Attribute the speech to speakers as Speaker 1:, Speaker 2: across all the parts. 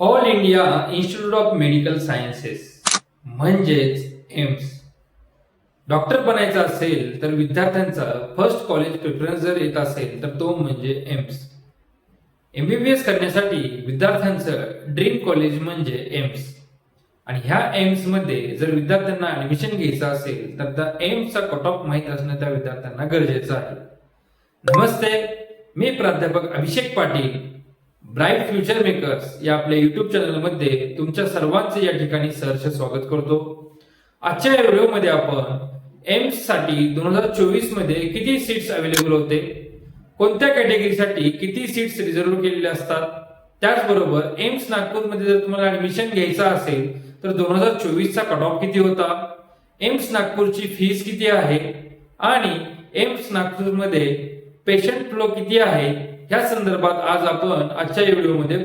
Speaker 1: All India institute of medical sciences म्हणजेच AIIMS. Doctor बनायचा असेल तर विद्यार्थ्यांचा फर्स्ट कॉलेज प्रेफरन्स जर येत असेल तर तो म्हणजे एम्स. एमबीबीएस करण्यासाठी विद्यार्थ्यांचं ड्रीम कॉलेज म्हणजे एम्स. आणि ह्या एम्समध्ये जर विद्यार्थ्यांना ऍडमिशन घ्यायचं असेल तर त्या एम्सचा कट ऑफ माहीत असणं त्या विद्यार्थ्यांना गरजेचं आहे. नमस्ते मी प्राध्यापक Abhishek Patil. Bright future makers या आपल्या युट्यूब चॅनलमध्ये तुमच्या सर्वांचे या ठिकाणी सहर्ष स्वागत करतो. आजच्या या व्हिडिओमध्ये आपण एम्ससाठी दोन हजार चोवीसमध्ये किती सीट्स अवेलेबल होते? कोणत्या कॅटेगरीसाठी किती सीट्स रिझर्व्ह केलेल्या असतात? त्याचबरोबर एम्स नागपूरमध्ये जर तुम्हाला ऍडमिशन घ्यायचं असेल तर दोन हजार चोवीसचा कट ऑफ किती होता? एम्स नागपूरची फीस किती आहे? आणि एम्स नागपूरमध्ये पेशंट फ्लो किती आहे? ह्या संदर्भात आज आपण आजच्या व्हिडिओमध्ये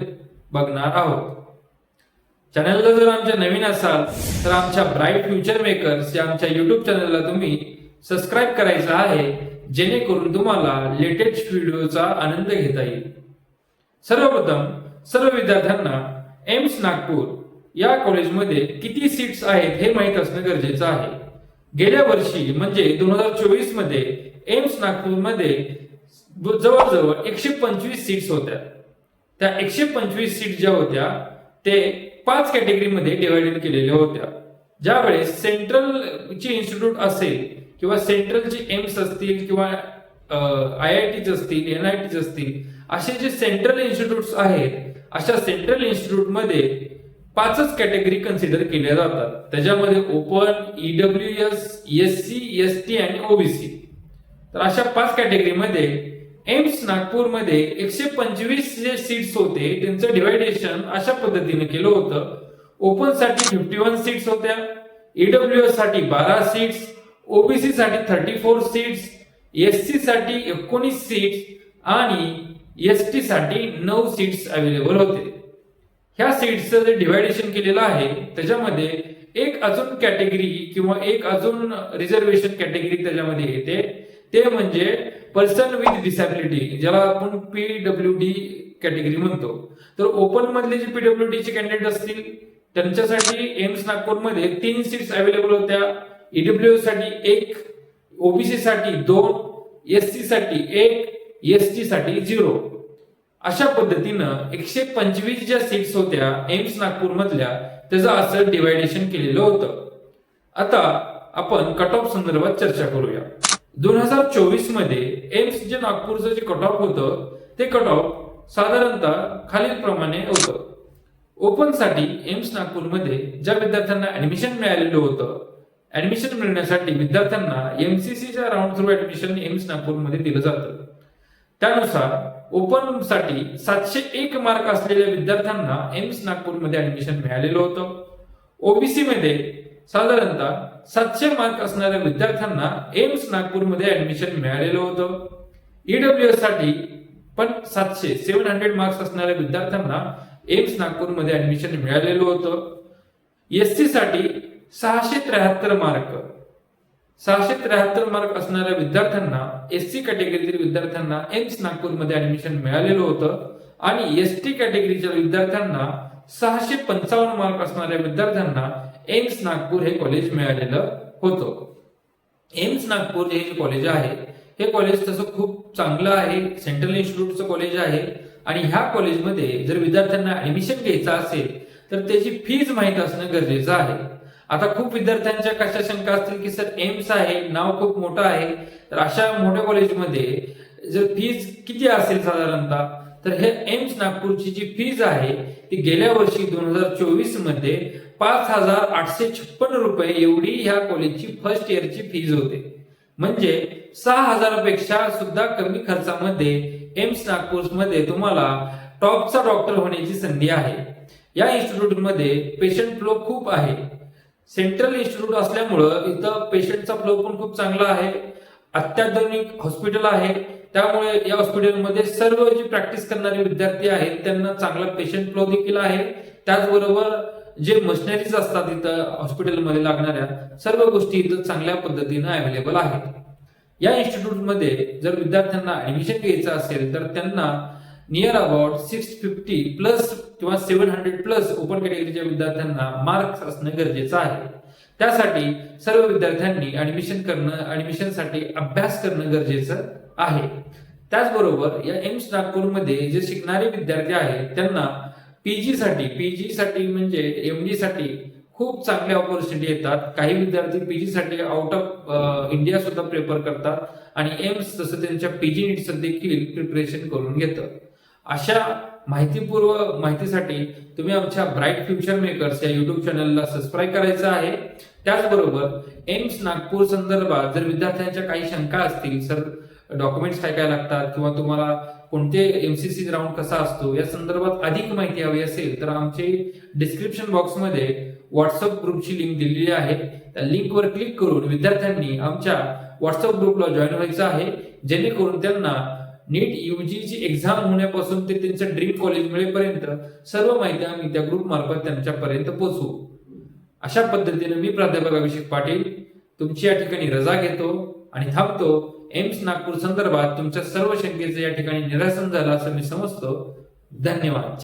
Speaker 1: बघणार आहोत. चॅनलला जर आमच्या नवीन असाल तर आमच्या ब्राईट फ्युचर मेकर्स या आमच्या युट्यूब चॅनलला तुम्ही सबस्क्राईब करायचं आहे जेणेकरून तुम्हाला लेटेस्ट व्हिडिओचा आनंद घेता येईल. सर्वप्रथम सर्व विद्यार्थ्यांना एम्स नागपूर या कॉलेजमध्ये किती सीट्स आहेत हे माहीत असणं गरजेचं आहे. गेल्या वर्षी म्हणजे दोन हजार चोवीसमध्ये एम्स नागपूरमध्ये जवळजवळ एकशे पंचवीस सीट्स होत्या. त्या एकशे पंचवीस सीट ज्या होत्या ते पाच कॅटेगरीमध्ये डिवायडेड केलेल्या होत्या. ज्यावेळेस सेंट्रलची इन्स्टिट्यूट असेल किंवा सेंट्रलचे एम्स असतील किंवा आय आय टीच असतील एन आय टीच असतील असे जे सेंट्रल इन्स्टिट्यूट आहेत अशा सेंट्रल इन्स्टिट्यूटमध्ये पाचच कॅटेगरी कन्सिडर केल्या जातात. त्याच्यामध्ये open E W S S C S T आणि ओबीसी तर अशा पाच कॅटेगरीमध्ये एम्स नागपूरमध्ये एकशे पंचवीस जे सीट्स होते त्यांचं डिवायडेशन अशा पद्धतीने केलं होतं. ओपनसाठी फिफ्टी वन सीट्स होत्या ईडब्ल्यू एससाठी बारा सीट्स ओबीसी साठी thirty four seats S C साठी एकोणीस सीट्स आणि एस टी साठी नऊ सीट्स अवेलेबल होते. ह्या सीट्सचं जे डिवायडेशन केलेलं आहे त्याच्यामध्ये एक अजून कॅटेगरी किंवा एक अजून रिझर्वेशन कॅटेगरी त्याच्यामध्ये येते. ते म्हणजे पर्सन विथ डिसॅबिलिटी ज्याला आपण पीडब्ल्यू डी कॅटेगरी म्हणतो. तर ओपन मधले जे पीडब्ल्यू डी चे कॅन्डिडेट असतील त्यांच्यासाठी एम्स नागपूरमध्ये तीन सीट्स अवेलेबल होत्या. ईडब्ल्यू साठी एक ओबीसी साठी दोन एस सी साठी एक एस टी साठी झिरो अशा पद्धतीनं एकशे पंचवीस ज्या सीट्स होत्या एम्स नागपूर मधल्या त्याचं असं डिवायडेशन केलेलं होतं. आता आपण कट ऑफ संदर्भात चर्चा करूया. दोन हजार चोवीसमध्ये एम्स जे नागपूरचं जे कट ऑफ होतं ते कट ऑफ साधारणतः खालील प्रमाणे होतं. ओपनसाठी एम्स नागपूरमध्ये ज्या विद्यार्थ्यांना ऍडमिशन मिळालेलं होतं ऍडमिशन मिळण्यासाठी विद्यार्थ्यांना एमसीसीच्या राऊंड थ्रू ऍडमिशन एम्स नागपूरमध्ये दिलं जातं. त्यानुसार ओपनसाठी सातशे एक मार्क असलेल्या विद्यार्थ्यांना एम्स नागपूरमध्ये ऍडमिशन मिळालेलं होतं. ओबीसी मध्ये साधारणतः सातशे मार्क असणाऱ्या विद्यार्थ्यांना एम्स नागपूरमध्ये ऍडमिशन मिळालेलं होतं. ईडब्ल्यू एससाठी पण सातशे सेव्हन हंड्रेड मार्क्स असणाऱ्या विद्यार्थ्यांना एम्स नागपूरमध्ये ऍडमिशन मिळालेलं होतं. एस सी साठी सहाशे त्र्याहत्तर मार्क सहाशे त्र्याहत्तर मार्क असणाऱ्या विद्यार्थ्यांना एस सी कॅटेगरीतील विद्यार्थ्यांना एम्स नागपूरमध्ये ऍडमिशन मिळालेलं होतं. आणि एस टी कॅटेगरीच्या विद्यार्थ्यांना सहाशे पंचावन्न मार्क असणाऱ्या विद्यार्थ्यांना एम्स नागपूर हे कॉलेज मिळालेलं होतं. एम्स नागपूर हे जे कॉलेज आहे हे कॉलेज तसं खूप चांगलं आहे. सेंट्रल इन्स्टिट्यूटचं कॉलेज आहे. आणि ह्या कॉलेजमध्ये जर विद्यार्थ्यांना ऍडमिशन घ्यायचं असेल तर त्याची फीज माहीत असणं गरजेचं आहे. आता खूप विद्यार्थ्यांच्या कशा शंका असतील की सर एम्स आहे नाव खूप मोठं आहे. तर अशा मोठ्या कॉलेजमध्ये जर फीज किती असेल साधारणतः? तर हे एम्स नागपूरची जी फीज आहे ती गेल्या वर्षी दोन हजार चोवीसमध्ये पाच हजार आठशे छप्पन रुपये एवढी ह्या कॉलेजची फर्स्ट इयरची फीज होते. म्हणजे सहा हजारापेक्षा सुद्धा कमी खर्चामध्ये एम्स नागपूरमध्ये तुम्हाला टॉपचा डॉक्टर होण्याची संधी आहे. या इन्स्टिट्यूटमध्ये पेशंट फ्लो खूप आहे. सेंट्रल इन्स्टिट्यूट असल्यामुळं इथं पेशंटचा फ्लो पण खूप चांगला आहे. अत्याधुनिक हॉस्पिटल आहे. त्यामुळे या हॉस्पिटलमध्ये सर्व जे प्रॅक्टिस करणारे विद्यार्थी आहेत त्यांना चांगला पेशंट फ्लो देखील आहे. त्याचबरोबर जे मशिनरीज असतात इथं हॉस्पिटलमध्ये लागणाऱ्या सर्व गोष्टी इथं चांगल्या पद्धतीनं अवेलेबल आहेत. या इन्स्टिट्यूटमध्ये जर विद्यार्थ्यांना ऍडमिशन घ्यायचं असेल तर त्यांना near about six fifty plus किंवा सेव्हन हंड्रेड प्लस ओपन कॅटेगरीच्या विद्यार्थ्यांना मार्क्स असणं गरजेचं आहे. त्यासाठी सर्व विद्यार्थ्यांनी ऍडमिशन करणं ऍडमिशनसाठी अभ्यास करणं गरजेचं आहे. त्याचबरोबर या एम्स नागपूरमध्ये जे शिकणारे विद्यार्थी आहेत त्यांना पीजी साठी पीजी साठी म्हणजे एमडी साठी खूप चांगल्या ऑपॉर्च्युनिटी येतात. काही विद्यार्थी पीजी साठी आउट ऑफ इंडिया सुद्धा प्रेफर करतात आणि एम्स तसं त्यांच्या पीजी नीटचं देखील प्रिपरेशन करून घेतं. अशा माहितीपूर्व माहितीसाठी तुम्ही आमच्या ब्राईट फ्युचर मेकर्स या युट्यूब चॅनलला सबस्क्राईब करायचं आहे. त्याचबरोबर एम्स नागपूर संदर्भात जर विद्यार्थ्यांच्या काही शंका असतील सर डॉक्युमेंट्स काय काय लागतात किंवा तुम्हाला कोणते एमसीसी राऊंड कसा असतो या संदर्भात अधिक माहिती हवी असेल तर आमचे डिस्क्रिप्शन बॉक्समध्ये व्हॉट्सअप ग्रुपची लिंक दिलेली आहे. त्या लिंकवर क्लिक करून विद्यार्थ्यांनी आमच्या व्हॉट्सअप ग्रुपला जॉईन व्हायचं आहे. जेणेकरून त्यांना नीट युजीची एक्झाम होण्यापासून ते त्यांचं ड्रीम कॉलेज मिळेपर्यंत सर्व माहिती आम्ही त्या ग्रुप मार्फत त्यांच्यापर्यंत पोहोचू अशा पद्धतीने मी प्राध्यापक अभिषेक पाटील तुमची या ठिकाणी रजा घेतो आणि थांबतो. एम्स नागपूर संदर्भात तुमच्या सर्व शंकेचे या ठिकाणी निरसन झालं असं मी समजतो. धन्यवाद.